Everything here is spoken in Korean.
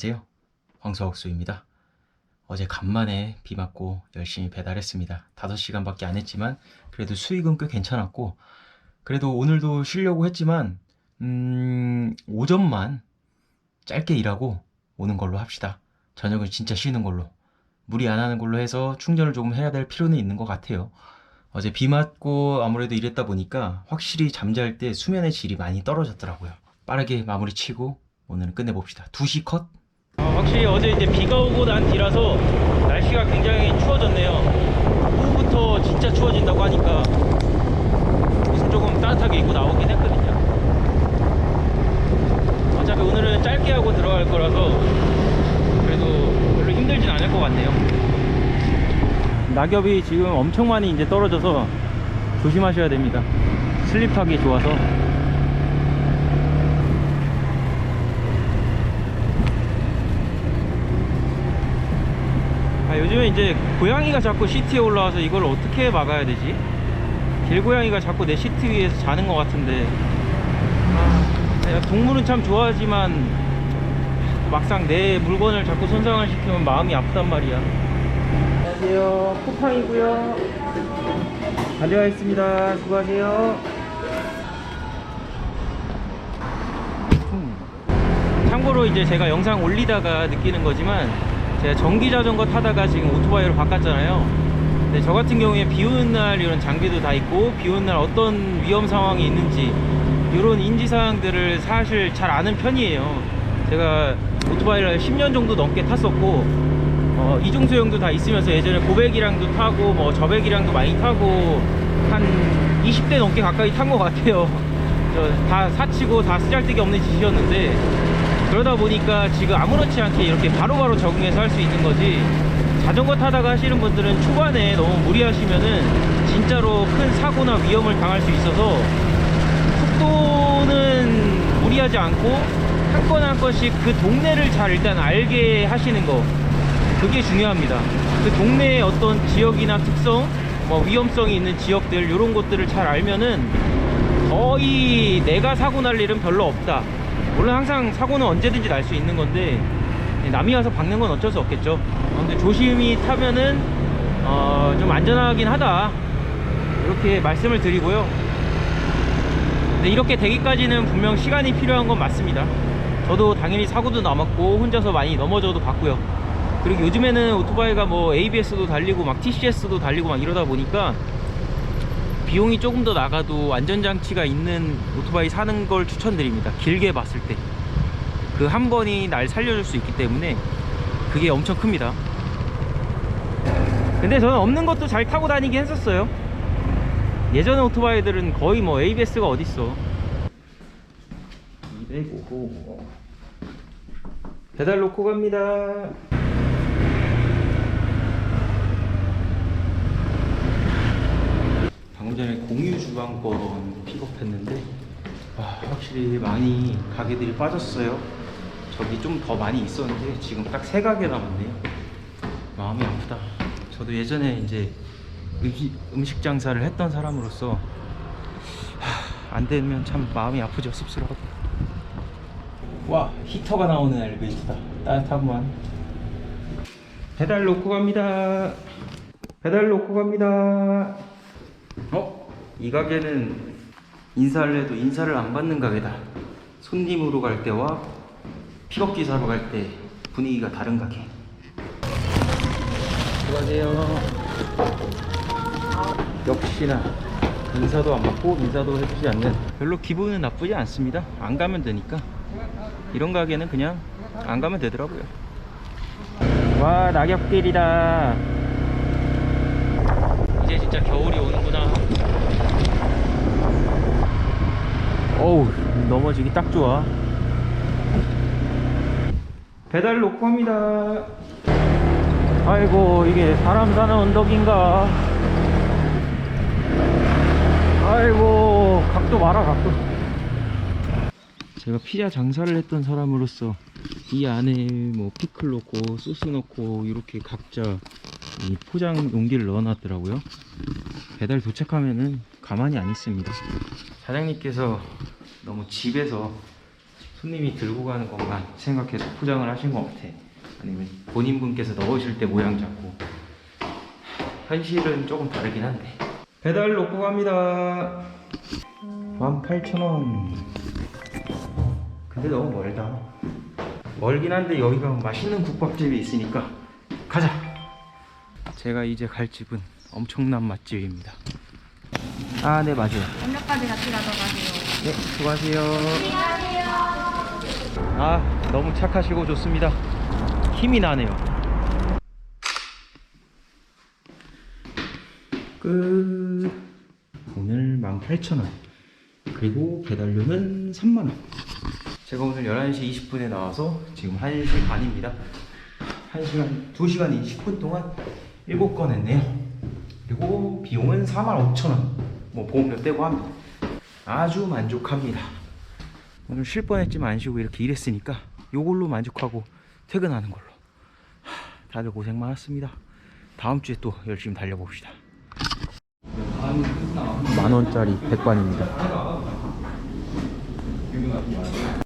안녕하세요. 황서옥수입니다. 어제 간만에 비 맞고 열심히 배달했습니다. 5시간밖에 안 했지만 그래도 수익은 꽤 괜찮았고 그래도 오늘도 쉬려고 했지만 음, 오전만 짧게 일하고 오는 걸로 합시다. 저녁은 진짜 쉬는 걸로. 무리 안 하는 걸로 해서 충전을 조금 해야 될 필요는 있는 것 같아요. 어제 비 맞고 아무래도 이랬다 보니까 확실히 잠잘 때 수면의 질이 많이 떨어졌더라고요. 빠르게 마무리 치고 오늘은 끝내봅시다. 2시 컷? 아, 확실히 어제 이제 비가 오고 난 뒤라서 날씨가 굉장히 추워졌네요. 오후부터 진짜 추워진다고 하니까 옷은 조금 따뜻하게 입고 나오긴 했거든요. 어차피 오늘은 짧게 하고 들어갈 거라서 그래도 별로 힘들진 않을 것 같네요. 낙엽이 지금 엄청 많이 이제 떨어져서 조심하셔야 됩니다. 슬립하기 좋아서. 요즘에 이제 고양이가 자꾸 시트에 올라와서 이걸 어떻게 막아야 되지? 길고양이가 자꾸 내 시트 위에서 자는 것 같은데. 아, 동물은 참 좋아하지만 막상 내 물건을 자꾸 손상을 시키면 마음이 아프단 말이야. 안녕하세요. 쿠팡이고요. 가져가겠습니다. 수고하세요. 음. 참고로 이제 제가 영상 올리다가 느끼는 거지만 제가 전기 자전거 타다가 지금 오토바이로 바꿨잖아요. 근데 저 같은 경우에 비 오는 날 이런 장비도 다 있고 비 오는 날 어떤 위험 상황이 있는지 이런 인지 사항들을 사실 잘 아는 편이에요. 제가 오토바이를 10년 정도 넘게 탔었고 어, 이중소형도 다 있으면서 예전에 고백이랑도 타고 뭐 저백이랑도 많이 타고 한 20대 넘게 가까이 탄 것 같아요. 저다 사치고 다 쓰잘데기 없는 짓이었는데 그러다 보니까 지금 아무렇지 않게 이렇게 바로 바로 적응해서 할 수 있는 거지 자전거 타다가 하시는 분들은 초반에 너무 무리하시면은 진짜로 큰 사고나 위험을 당할 수 있어서 속도는 무리하지 않고 한 건 한 건씩 그 동네를 잘 일단 알게 하시는 거 그게 중요합니다. 그 동네의 어떤 지역이나 특성, 뭐 위험성이 있는 지역들 이런 것들을 잘 알면은 거의 내가 사고 날 일은 별로 없다. 물론 항상 사고는 언제든지 날 수 있는 건데 남이 와서 박는 건 어쩔 수 없겠죠. 어, 근데 조심히 타면은 어, 좀 안전하긴 하다. 이렇게 말씀을 드리고요. 근데 이렇게 되기까지는 분명 시간이 필요한 건 맞습니다. 저도 당연히 사고도 남았고 혼자서 많이 넘어져도 봤고요. 그리고 요즘에는 오토바이가 뭐 ABS도 달리고 막 TCS도 달리고 막 이러다 보니까 비용이 조금 더 나가도 안전장치가 있는 오토바이 사는 걸 추천드립니다. 길게 봤을 때. 그 한 번이 날 살려줄 수 있기 때문에 그게 엄청 큽니다. 근데 저는 없는 것도 잘 타고 다니긴 했었어요. 예전에 오토바이들은 거의 뭐 ABS가 어딨어. 205호. 배달 놓고 갑니다. 방금 전에 주방권 픽업했는데 와, 확실히 많이 가게들이 빠졌어요. 저기 좀 더 많이 있었는데 지금 딱 세 가게 남았네요. 마음이 아프다. 저도 예전에 이제 음식, 장사를 했던 사람으로서 하, 안 되면 참 마음이 아프죠. 씁쓸하고. 와 히터가 나오는 엘리베이터다. 따뜻하구만. 배달 놓고 갑니다. 배달 놓고 갑니다. 어? 이 가게는 인사를 해도 인사를 안 받는 가게다. 손님으로 갈 때와 픽업 기사로 갈때 분위기가 다른 가게. 수고하세요. 역시나 인사도 안 받고 인사도 해주지 않는 별로 기분은 나쁘지 않습니다. 안 가면 되니까 이런 가게는 그냥 안 가면 되더라고요. 와 낙엽길이다. 이제 진짜 겨울이 오는구나. 어우 넘어지기 딱 좋아. 배달 놓고 합니다. 아이고 이게 사람 사는 언덕인가? 아이고 각도 봐라 각도. 제가 피자 장사를 했던 사람으로서 이 안에 뭐 피클 넣고 소스 넣고 이렇게 각자 이 포장 용기를 넣어놨더라고요. 배달 도착하면은 가만히 안 있습니다. 사장님께서 너무 집에서 손님이 들고 가는 것만 생각해서 포장을 하신 것 같아. 아니면 본인 분께서 넣으실 때 모양 잡고. 현실은 조금 다르긴 한데. 배달 놓고 갑니다. 18,000원. 근데 너무 멀다. 멀긴 한데 여기가 맛있는 국밥집이 있으니까 가자. 제가 이제 갈 집은 엄청난 맛집입니다. 아, 네, 맞아요. 언제까지 같이 가져가세요? 네, 수고하세요. 아, 너무 착하시고 좋습니다. 힘이 나네요. 끝. 오늘 18,000원. 그리고 배달료는 3만원. 제가 오늘 11시 20분에 나와서 지금 1시 반입니다. 1시간, 2시간 20분 동안 7건 했네요. 그리고 비용은 45,000원. 뭐 보험료 떼고 합니다. 아주 만족합니다. 오늘 쉴 뻔했지만 안 쉬고 이렇게 일했으니까 요걸로 만족하고 퇴근하는 걸로. 하, 다들 고생 많았습니다. 다음 주에 또 열심히 달려봅시다. 만 원짜리 백반입니다.